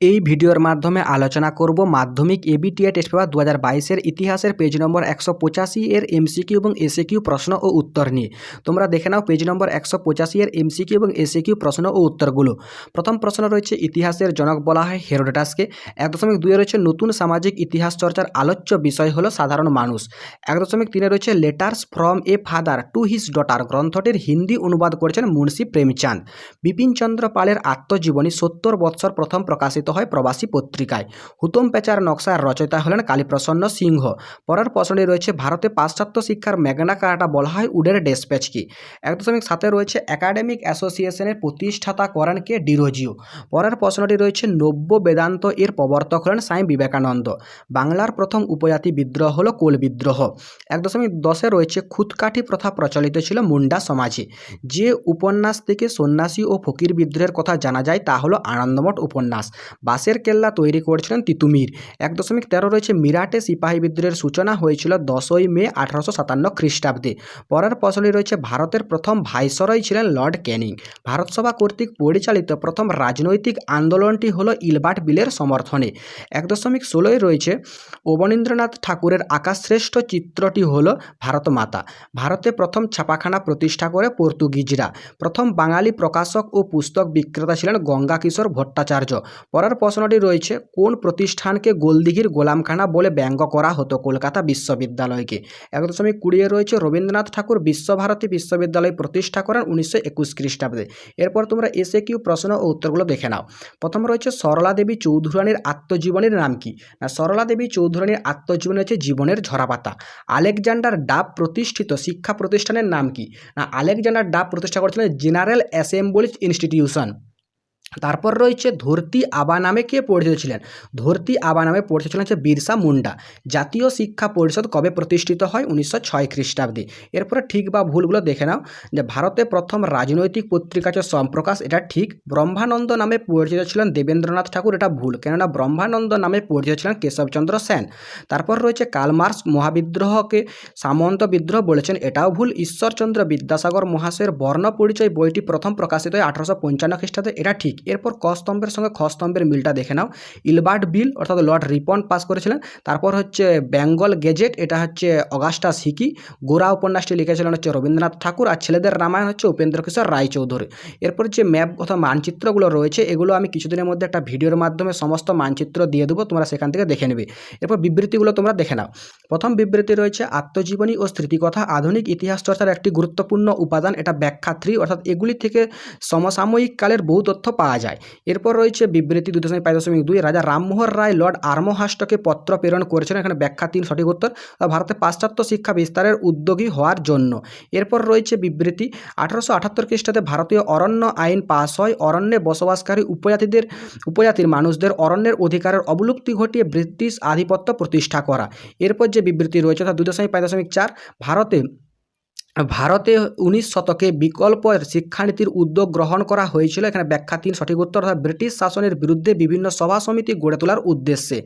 এই ভিডিওর মাধ্যমে আলোচনা করব মাধ্যমিক এবিটিএ টেস্ট পেপার দু হাজার বাইশের ইতিহাসের পেজ নম্বর একশো পঁচাশি এর এমসিকিউ এবং এসিকিউ প্রশ্ন ও উত্তর নিয়ে। তোমরা দেখে নাও পেজ নম্বর একশো পঁচাশি এর এমসিকিউ এবং এসএকিউ প্রশ্ন ও উত্তরগুলো। প্রথম প্রশ্ন রয়েছে, ইতিহাসের জনক বলা হয় হেরোডেটাসকে। এক দশমিক দুয়ে রয়েছে, নতুন সামাজিক ইতিহাস চর্চার আলোচ্য বিষয় হলো সাধারণ মানুষ। এক দশমিক তিনে রয়েছে, letters from a father to his daughter গ্রন্থটির হিন্দি অনুবাদ করেছেন মুন্সী প্রেমচাঁদ। বিপিনচন্দ্র পালের আত্মজীবনী সত্তর বৎসর প্রথম প্রকাশিত হয় প্রবাসী পত্রিকায়। হুতম পেচার নকশার রচয়িতা হলেন কালীপ্রসন্ন সিংহ। পরের প্রশ্নটি রয়েছে ভারতে পাশ্চাত্য শিক্ষার ম্যাগনা কারাটা বলা হয় উডের ডেসপ্যাচকে এক দশমিক সাথে রয়েছে একাডেমিক অ্যাসোসিয়েশনের প্রতিষ্ঠাতা করেন কে ডিরোজিও। পরের প্রশ্নটি রয়েছে নব্য বেদান্ত এর প্রবর্তক হলেন স্বামী বিবেকানন্দ। বাংলার প্রথম উপজাতি বিদ্রোহ হল কোল বিদ্রোহ। এক দশমিক দশে রয়েছে খুদকাঠি প্রথা প্রচলিত ছিল মুন্ডা সমাজে। যে উপন্যাস থেকে সন্ন্যাসী ও ফকির বিদ্রোহের কথা জানা যায় তা হলো আনন্দমঠ উপন্যাস। বাঁশের কেল্লা তৈরি করেছিলেন তিতুমির। এক দশমিক তেরো রয়েছে মিরাটে সিপাহী বিদ্রোহের সূচনা হয়েছিল দশই মে আঠারোশো সাতান্ন খ্রিস্টাব্দে। পরের প্রশ্নটি রয়েছে ভারতের প্রথম ভাইসরয় ছিলেন লর্ড ক্যানিং ভারতসভা কর্তৃক পরিচালিত প্রথম রাজনৈতিক আন্দোলনটি হলো ইলবার্ট বিলের সমর্থনে। এক দশমিক ষোলোয় রয়েছে অবনীন্দ্রনাথ ঠাকুরের আকাশশ্রেষ্ঠ চিত্রটি হল ভারত মাতা ভারতে প্রথম ছাপাখানা প্রতিষ্ঠা করে পর্তুগিজরা। প্রথম বাঙালি প্রকাশক ও পুস্তক বিক্রেতা ছিলেন গঙ্গা কিশোর ভট্টাচার্য। পরের প্রশ্নটি রয়েছে, কোন প্রতিষ্ঠানকে গোলদিঘির গোলামখানা বলে ব্যঙ্গ করা হতো কলকাতা বিশ্ববিদ্যালয়কে? এক দশমিক কুড়িয়ে রয়েছে, রবীন্দ্রনাথ ঠাকুর বিশ্বভারতী বিশ্ববিদ্যালয় প্রতিষ্ঠা করেন উনিশশো একুশ খ্রিস্টাব্দে। এরপর তোমরা এসে কিউ প্রশ্ন ও উত্তরগুলো দেখে নাও। প্রথম রয়েছে, সরলা দেবী চৌধুরানীর আত্মজীবনীর নাম কি? না, সরলা দেবী চৌধুরানীর আত্মজীবনী হচ্ছে জীবনের ঝরাপাতা। আলেকজান্ডার ডাব প্রতিষ্ঠিত শিক্ষা প্রতিষ্ঠানের নাম কি? না, আলেকজান্ডার ডাব প্রতিষ্ঠা করেছিলেন জেনারেল অ্যাসেম্বলিজ ইনস্টিটিউশন। তারপর রয়েছে ধরতি আবা নামে কে পরিচিত ছিলেন? ধরতি আবা নামে পরিচিত ছিলেন হচ্ছে বিরসা মুন্ডা। জাতীয় শিক্ষা পরিষদ কবে প্রতিষ্ঠিত হয়? উনিশশো ছয় খ্রিস্টাব্দে। এরপরে ঠিক বা ভুলগুলো দেখে নাও। যে ভারতে প্রথম রাজনৈতিক পত্রিকা হচ্ছে সম্প্রকাশ। এটা ঠিক। ব্রহ্মানন্দ নামে পরিচিত ছিলেন দেবেন্দ্রনাথ ঠাকুর। এটা ভুল। কেননা ব্রহ্মানন্দ নামে পরিচিত ছিলেন কেশবচন্দ্র সেন। তারপর রয়েছে কালমার্স মহাবিদ্রোহকে সামন্ত বিদ্রোহ বলেছেন। এটাও ভুল। ঈশ্বরচন্দ্র বিদ্যাসাগর মহাশয়ের বর্ণ পরিচয় বইটি প্রথম প্রকাশিত হয় আঠারোশো পঞ্চান্ন খ্রিস্টাব্দে। এটা ঠিক। এরপর ক স্তম্ভের সঙ্গে খ স্তম্ভের মিলটা দেখে নাও। ইলবার্ট বিল, অর্থাৎ লর্ড রিপন পাস করেছিলেন। তারপর হচ্ছে বেঙ্গল গেজেট এটা হচ্ছে অগাস্টা সিকি। গোরা উপন্যাসটি লিখেছিলেন হচ্ছে রবীন্দ্রনাথ ঠাকুর আর ছেলেদের রামায়ণ হচ্ছে উপেন্দ্র কিশোর রায়চৌধুরী। এরপর যে ম্যাপ অথবা মানচিত্রগুলো রয়েছে, এগুলো আমি কিছুদিনের মধ্যে একটা ভিডিওর মাধ্যমে সমস্ত মানচিত্র দিয়ে দেবো, তোমরা সেখান থেকে দেখে নেবে। এরপর বিবৃতিগুলো তোমরা দেখে নাও। প্রথম বিবৃতি রয়েছে, আত্মজীবনী ও স্মৃতিকথা আধুনিক ইতিহাস চর্চার একটি গুরুত্বপূর্ণ উপাদান, এটা ব্যাখ্যা থ্রি অর্থাৎ এগুলি থেকে সমসাময়িক কালের বহু তথ্য পাওয়া যায়। এরপর রয়েছে বিবৃতি দুই দশমিক পাঁচ দশমিক দুই। রাজা রামমোহন রায় লর্ড আর্মহাস্টকে পত্র প্রেরণ করেছেন। এখানে ব্যাখ্যা তিন সঠিক উত্তর। ভারতে পাশ্চাত্য শিক্ষা বিস্তারের উদ্যোগী হওয়ার জন্য। এরপর রয়েছে বিবৃতি। আঠারোশো আঠাত্তর খ্রিস্টাব্দে ভারতীয় অরণ্য আইন পাস হয়। অরণ্যে বসবাসকারী উপজাতিদের, উপজাতির মানুষদের অরণ্যের অধিকারের অবলুপ্তি ঘটিয়ে ব্রিটিশ আধিপত্য প্রতিষ্ঠা করা। এরপর যে বিবৃতি রয়েছে অর্থাৎ দুই দশমিক পাঁচ দশমিক চার। ভারতে ভারতে উনিশ শতকে বিকল্প শিক্ষানীতির উদ্যোগ গ্রহণ করা হয়েছিল। এখানে ব্যাখ্যা তিন সঠিক উত্তর, অর্থাৎ ব্রিটিশ শাসনের বিরুদ্ধে বিভিন্ন সভা সমিতি গড়ে তোলার উদ্দেশ্যে।